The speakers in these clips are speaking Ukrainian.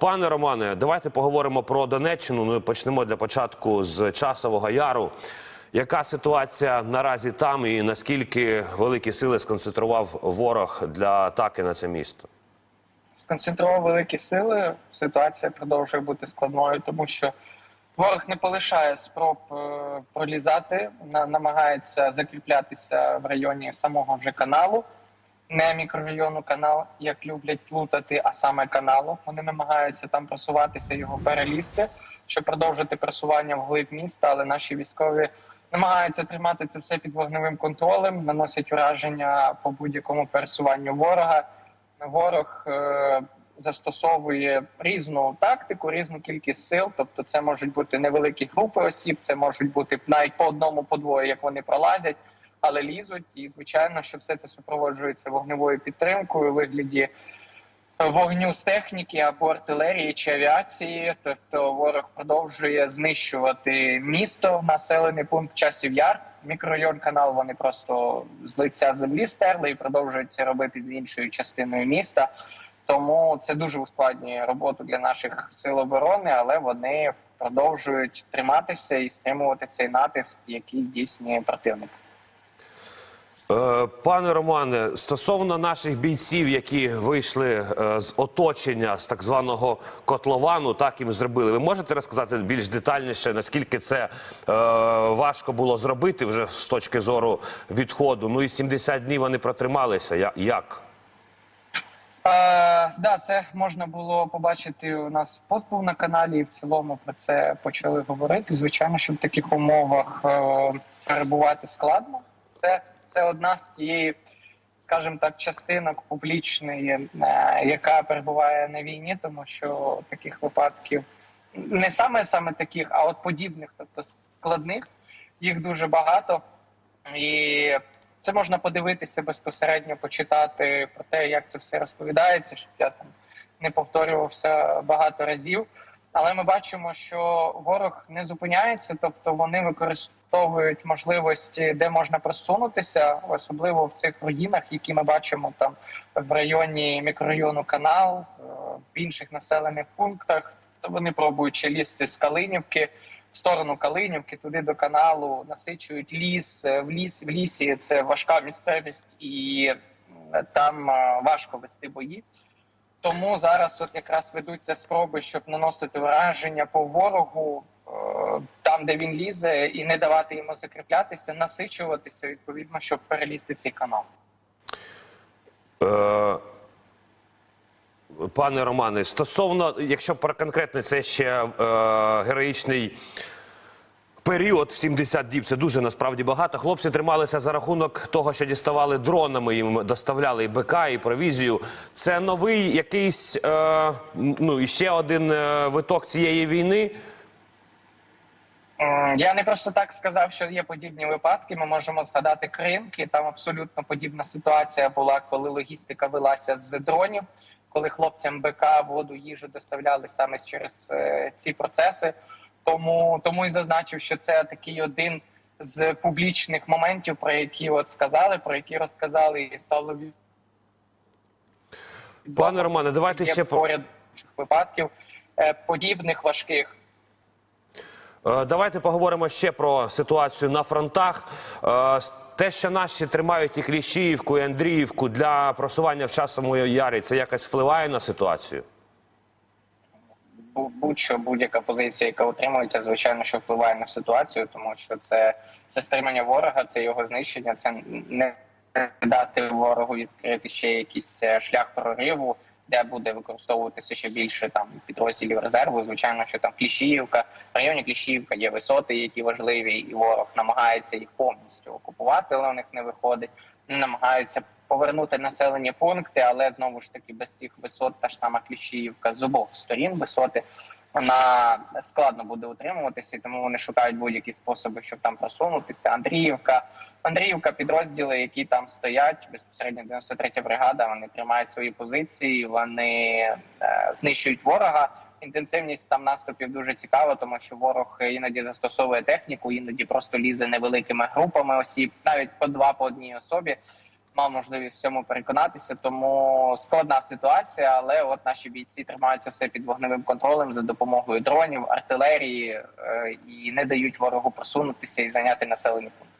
Пане Романе, давайте поговоримо про Донеччину. Ну і почнемо для початку з часового яру. Яка ситуація наразі там, і наскільки великі сили сконцентрував ворог для атаки на це місто? сконцентрував великі сили. Ситуація продовжує бути складною, тому що ворог не полишає спроб е, пролізати, намагається закріплятися в районі самого вже каналу, не мікрорайону канал, як люблять плутати, а саме каналу. Вони намагаються там просуватися, його перелізти, щоб продовжити просування вглиб міста, але наші військові. Намагаються тримати це все під вогневим контролем, наносять враження по будь-якому пересуванню ворога ворог е, застосовує різну тактику, різну кількість сил. Тобто, це можуть бути невеликі групи осіб, це можуть бути навіть по одному, по двоє, як вони пролазять, але лізуть. І звичайно, що все це супроводжується вогневою підтримкою у вигляді. Вогню з техніки або артилерії чи авіації, тобто ворог продовжує знищувати місто, населений пункт часів яр. Мікрорайон канал вони просто з лиця землі стерли і продовжують це робити з іншою частиною міста. Тому це дуже ускладнює роботу для наших сил оборони, але вони продовжують триматися і стримувати цей натиск, який здійснює противник. Е, Пане Романе, стосовно наших бійців, які вийшли е, з оточення з так званого котловану, так їм зробили. Ви можете розказати більш детальніше, наскільки це е, важко було зробити вже з точки зору відходу? Ну і 70 днів вони протрималися. Як? Е, да, це можна було побачити у нас пост на каналі, і в цілому про це почали говорити. Звичайно, що в таких умовах е, перебувати складно. Це, це одна з тієї, скажімо так, частинок публічної, е, яка перебуває на війні, тому що таких випадків не саме саме таких, а от подібних, тобто складних, їх дуже багато. І це можна подивитися безпосередньо, почитати про те, як це все розповідається, щоб я там не повторювався багато разів. Але ми бачимо, що ворог не зупиняється, тобто вони використовують можливості, де можна просунутися, особливо в цих руїнах, які ми бачимо там в районі мікрорайону Канал, е, в інших населених пунктах. То вони пробують лізти з Калинівки в сторону Калинівки, туди до каналу, насичують ліс. Е, В ліс в лісі це важка місцевість, і там е, важко вести бої. Тому зараз от якраз ведуться спроби, щоб наносити враження по ворогу е, там, де він лізе, і не давати йому закріплятися, насичуватися відповідно, щоб перелізти цей канал. Е, Пане Романе, стосовно, якщо про конкретно це ще е, героїчний період в 70 діб, це дуже насправді багато. Хлопці трималися за рахунок того, що діставали дронами, їм доставляли і БК, і провізію. Це новий якийсь, е, ну ще один е, виток цієї війни. Я не просто так сказав, що є подібні випадки. Ми можемо згадати Кримки. Там абсолютно подібна ситуація була, коли логістика велася з дронів, коли хлопцям БК воду, їжу доставляли саме через е, ці процеси. Тому тому і зазначив, що це такий один з публічних моментів, про які от сказали, про які розказали, і стало Пане Романе, давайте ще по- поряд випадків е, подібних важких. Е, Давайте поговоримо ще про ситуацію на фронтах. Е, Те, що наші тримають і Кліщіївку, і Андріївку для просування в часовому ярі, це якось впливає на ситуацію? Бу- будь-що будь-яка позиція, яка утримується, звичайно, що впливає на ситуацію, тому що це, це стримання ворога, це його знищення, це не дати ворогу відкрити ще якийсь е, шлях прориву, де буде використовуватися ще більше там підрозділів резерву. Звичайно, що там Кліщіївка, районі Кліщіївка є висоти, які важливі, і ворог намагається їх повністю окупувати, але у них не виходить. Намагаються повернути населені пункти, але знову ж таки без цих висот та ж сама Кліщіївка з обох сторін висоти. Вона складно буде утримуватися, тому вони шукають будь-які способи, щоб там просунутися. Андріївка, Андріївка, підрозділи, які там стоять, безпосередньо 93 бригада. Вони тримають свої позиції, вони е, знищують ворога. Інтенсивність там наступів дуже цікава, тому що ворог іноді застосовує техніку, іноді просто лізе невеликими групами осіб, навіть по два по одній особі. Мав можливість в цьому переконатися. Тому складна ситуація, але от наші бійці тримаються все під вогневим контролем за допомогою дронів, артилерії е, і не дають ворогу просунутися і зайняти населені пункти.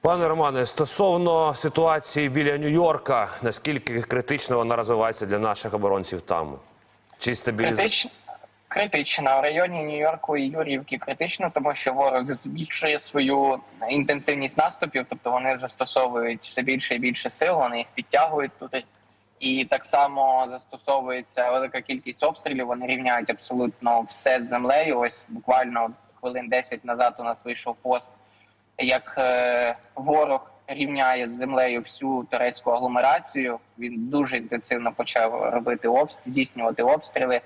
Пане Романе, стосовно ситуації біля Нью-Йорка, наскільки критично вона розвивається для наших оборонців там? Чи стабілізація? Критично в районі Нью-Йорку і Юрівки критично, тому що ворог збільшує свою інтенсивність наступів, тобто вони застосовують все більше і більше сил, вони їх підтягують туди. І так само застосовується велика кількість обстрілів. Вони рівняють абсолютно все з землею. Ось буквально хвилин 10 назад у нас вийшов пост, як е, ворог рівняє з землею всю турецьку агломерацію. Він дуже інтенсивно почав робити обс... здійснювати обстріли,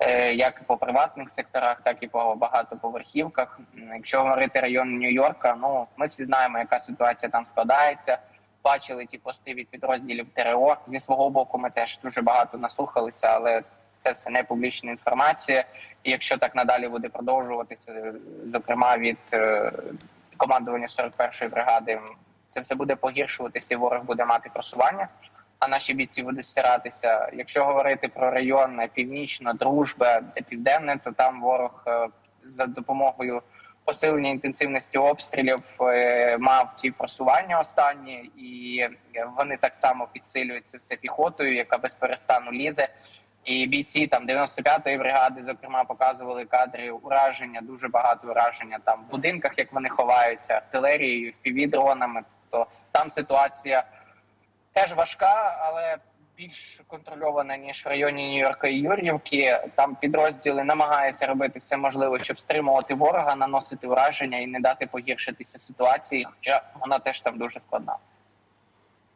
е, як по приватних секторах, так і по багатоповерхівках. Якщо говорити район Нью-Йорка, ну ми всі знаємо, яка ситуація там складається. Бачили ті пости від підрозділів ТРО. Зі свого боку, ми теж дуже багато наслухалися, але це все не публічна інформація. І якщо так надалі буде продовжуватися, зокрема від е, командування 41-ї бригади, це все буде погіршуватися, і ворог буде мати просування. А наші бійці будуть стиратися. Якщо говорити про район північна, дружба, південне, то там ворог е, за допомогою посилення інтенсивності обстрілів е, мав ті просування останні, і вони так само підсилюють це все піхотою, яка без перестану лізе. І бійці там 95-ї бригади, зокрема, показували кадри ураження, дуже багато ураження там в будинках, як вони ховаються, артилерією, півдронами. То там ситуація теж важка, але більш контрольована ніж в районі Нью-Йорка і Юр'ївки. Там підрозділи намагаються робити все можливе, щоб стримувати ворога, наносити ураження і не дати погіршитися ситуації. Хоча вона теж там дуже складна.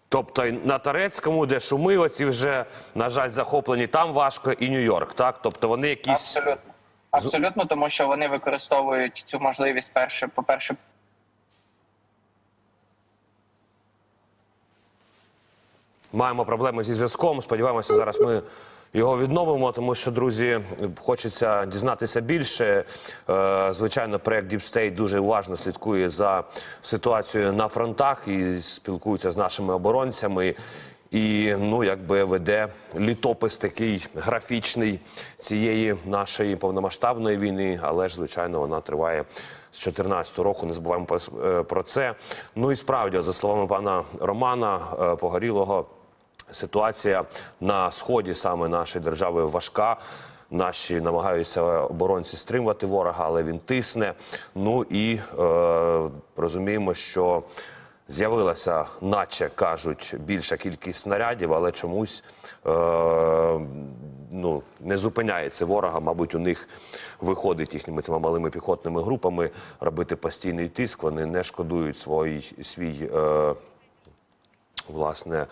Тобто на Тарецькому, де шуми, оці вже, на жаль, захоплені, там важко і Нью-Йорк, так? Тобто вони якісь. Абсолютно. Абсолютно, тому що вони використовують цю можливість перше, по-перше, Маємо проблеми зі зв'язком. Сподіваємося, зараз ми його відновимо, тому що, друзі, хочеться дізнатися більше. Е, Звичайно, проект State дуже уважно слідкує за ситуацією на фронтах і спілкується з нашими оборонцями. І ну, якби веде літопис такий графічний цієї нашої повномасштабної війни, але ж звичайно вона триває з 2014 року. Не забуваємо про- е, це. Ну і справді, за словами пана Романа е, Погорілого, ситуація на сході саме нашої держави важка. Наші намагаються оборонці стримувати ворога, але він тисне. Ну і е, розуміємо, що з'явилася, наче кажуть, більша кількість снарядів, але чомусь е, ну, не зупиняється ворога. Мабуть, у них виходить їхніми цими малими піхотними групами робити постійний тиск. Вони не шкодують свій, свій е, власне.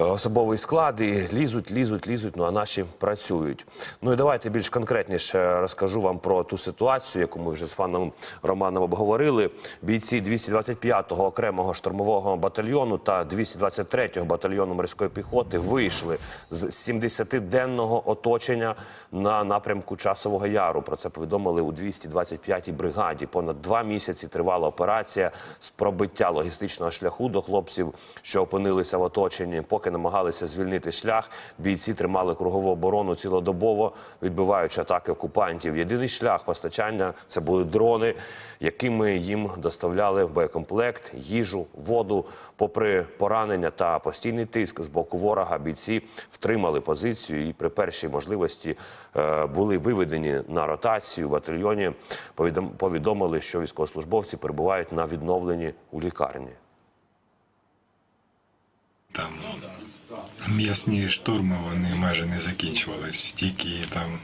Е, Особовий склад і лізуть, лізуть, лізуть. Ну а наші працюють. Ну і давайте більш конкретніше розкажу вам про ту ситуацію, яку ми вже з паном Романом обговорили. Бійці 225-го окремого штурмового батальйону та 223-го батальйону морської піхоти вийшли з 70-денного оточення на напрямку Часового Яру. Про це повідомили у 225-й бригаді. Понад два місяці тривала операція з пробиття логістичного шляху до хлопців, що опинилися в оточенні. Поки намагалися звільнити шлях, бійці тримали кругову оборону цілодобово, відбиваючи атаки окупантів. Єдиний шлях постачання це були дрони, якими їм доставляли боєкомплект, їжу, воду. Попри поранення та постійний тиск з боку ворога, бійці втримали позицію і при першій можливості е, були виведені на ротацію в батальйоні. Повідомили, що військовослужбовці перебувають на відновленні у лікарні. Там м'ясні штурми вони майже не закінчувались. Тільки там.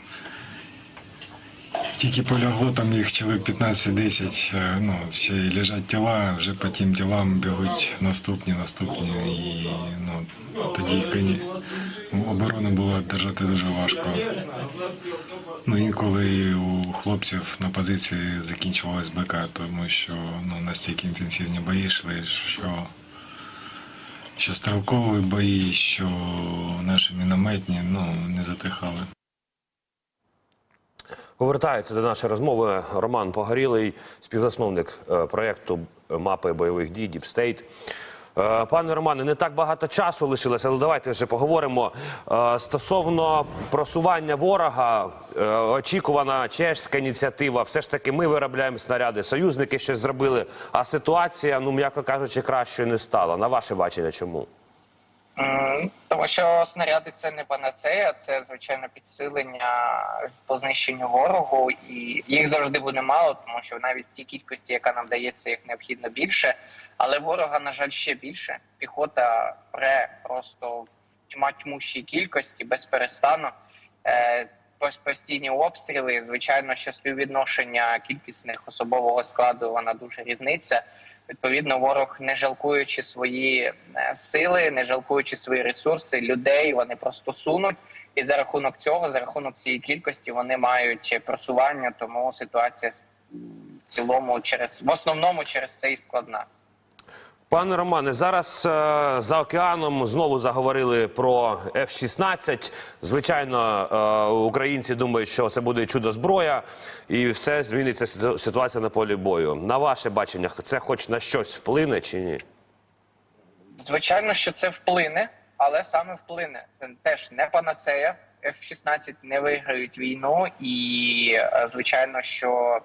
Тільки полягло там їх чоловік 15-10, е, ну, ще лежать тіла, вже по тим тілам бігуть наступні, наступні. І ну, тоді оборону було держати дуже важко. Ну, інколи у хлопців на позиції закінчувалась БК, тому що ну, настільки інтенсивні бої йшли, що що стрілкові бої, що наші мінометні ну, не затихали. Повертається до нашої розмови Роман Погорілий, співзасновник е, проєкту мапи бойових дій Діпстейт. Пане Романе, не так багато часу лишилося, але давайте вже поговоримо Е, стосовно просування ворога. е, Очікувана чешська ініціатива. Все ж таки, ми виробляємо снаряди, союзники щось зробили. А ситуація, ну м'яко кажучи, кращою не стала. На ваше бачення, чому? Тому що снаряди це не панацея, це звичайно підсилення по знищенню ворогу, і їх завжди буде мало, тому що навіть в тій кількості, яка нам дається, їх необхідно більше. Але ворога, на жаль, ще більше. Піхота пре просто тьма тьмущій кількості без перестану. Е, Постійні обстріли, звичайно, що співвідношення кількісних особового складу вона дуже різниця. Відповідно, ворог, не жалкуючи свої е, сили, не жалкуючи свої ресурси, людей, вони просто сунуть. І за рахунок цього, за рахунок цієї кількості, вони мають просування. Тому ситуація в цілому через в основному через це і складна. Пане Романе, зараз е, за океаном знову заговорили про F-16. Звичайно, е, українці думають, що це буде чудо зброя, і все зміниться ситуація на полі бою. На ваше бачення, це хоч на щось вплине чи ні? Звичайно, що це вплине, але саме вплине. Це теж не панацея. F-16 не виграють війну, і е, звичайно, що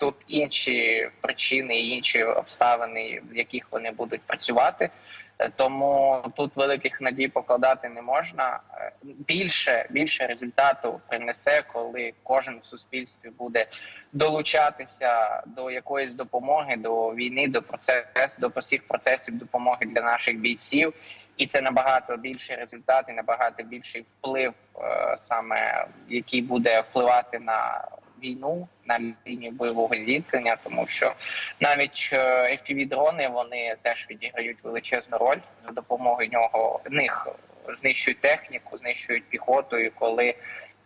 тут інші причини, інші обставини, в яких вони будуть працювати. Е, Тому тут великих надій покладати не можна. Е, Більше більше результату принесе, коли кожен в суспільстві буде долучатися до якоїсь допомоги, до війни, до процесу, до всіх процесів допомоги для наших бійців. І це набагато більший результат і набагато більший вплив, е, саме який буде впливати на війну на лінію бойового зіткнення, тому що навіть fpv дрони вони теж відіграють величезну роль за допомогою нього них знищують техніку, знищують піхоту. І коли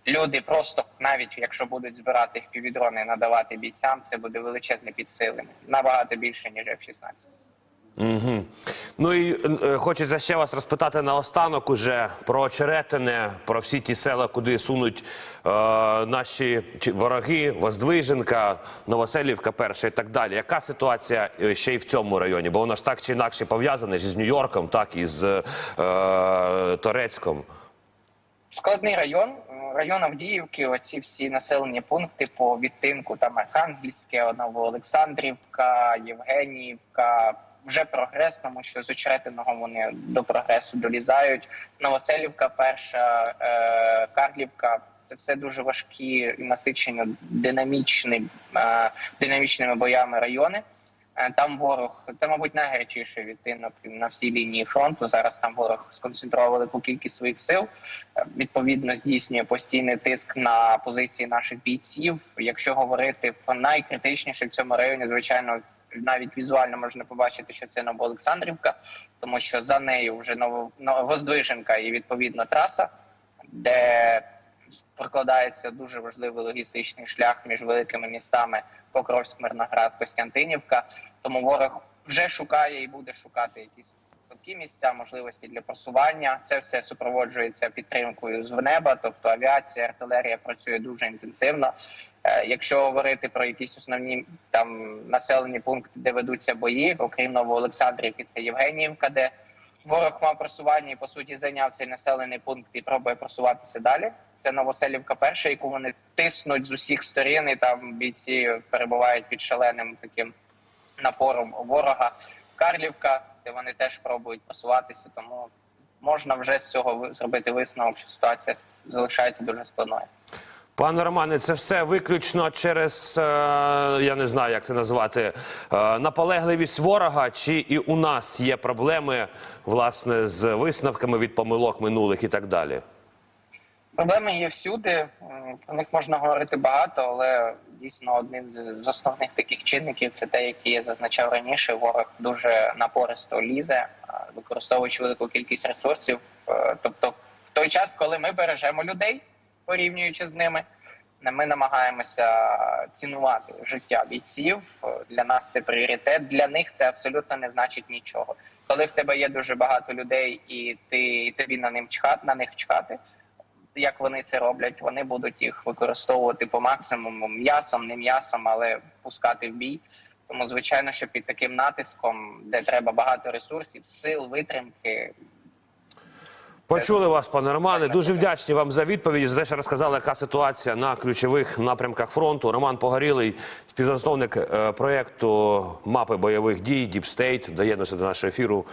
люди просто навіть якщо будуть збирати fpv дрони і надавати бійцям, це буде величезне підсилення, набагато більше ніж F-16. Угу. Ну і е, хочеться ще вас розпитати наостанок уже про Очеретине, про всі ті села, куди сунуть е, наші вороги, Воздвиженка, Новоселівка перша і так далі. Яка ситуація е, ще й в цьому районі? Бо воно ж так чи інакше пов'язане з Нью-Йорком, так і з е, Торецьком. Складний район, район Авдіївки, оці всі населені пункти по відтинку там Архангельське, Новоолександрівка, Євгеніївка. Вже прогрес, тому що з Очеретиного вони до прогресу долізають. Новоселівка, перша е, Карлівка. Це все дуже важкі і насичені динамічні, е, динамічними боями райони. Е, Там ворог, це, мабуть, найгарячіший відтинок на всій лінії фронту. Зараз там ворог сконцентрував велику кількість своїх сил. Е, Відповідно, здійснює постійний тиск на позиції наших бійців. Якщо говорити про найкритичніше в цьому районі, звичайно, навіть візуально можна побачити, що це Новоолександрівка, тому що за нею вже Ново- Новоздвиженка і відповідно траса, де прокладається дуже важливий логістичний шлях між великими містами Покровськ, Мирноград, Костянтинівка. Тому ворог вже шукає і буде шукати якісь слабкі місця, можливості для просування. Це все супроводжується підтримкою з неба, тобто авіація, артилерія працює дуже інтенсивно. Е, Якщо говорити про якісь основні там населені пункти, де ведуться бої, окрім Новоолександрівки, це Євгеніївка, де ворог мав просування і по суті зайняв цей населений пункт і пробує просуватися далі. Це Новоселівка перша, яку вони тиснуть з усіх сторін, і там бійці перебувають під шаленим таким напором ворога. Карлівка, де вони теж пробують просуватися, тому можна вже з цього зробити висновок, що ситуація залишається дуже складною. Пане Романе, це все виключно через е, я не знаю, як це назвати, е, наполегливість ворога, чи і у нас є проблеми власне з висновками від помилок минулих і так далі. Проблеми є всюди. Про них можна говорити багато, але дійсно одним з основних таких чинників це те, який я зазначав раніше. Ворог дуже напористо лізе, використовуючи велику кількість ресурсів. Е, Тобто, в той час, коли ми бережемо людей, порівнюючи з ними, ми намагаємося цінувати життя бійців. Е, Для нас це пріоритет. Для них це абсолютно не значить нічого. Коли в тебе є дуже багато людей, і ти і тобі на ним чхати, на них чхати. Як вони це роблять, вони будуть їх використовувати по максимуму м'ясом, не м'ясом, але пускати в бій. Тому, звичайно, що під таким натиском, де треба багато ресурсів, сил, витримки, Почули вас, пане Романе. Дуже вдячні вам за відповіді. За те, що розказали, яка ситуація на ключових напрямках фронту. Роман Погорілий, співзасновник е, проєкту мапи бойових дій State, доєднується до нашого ефіру.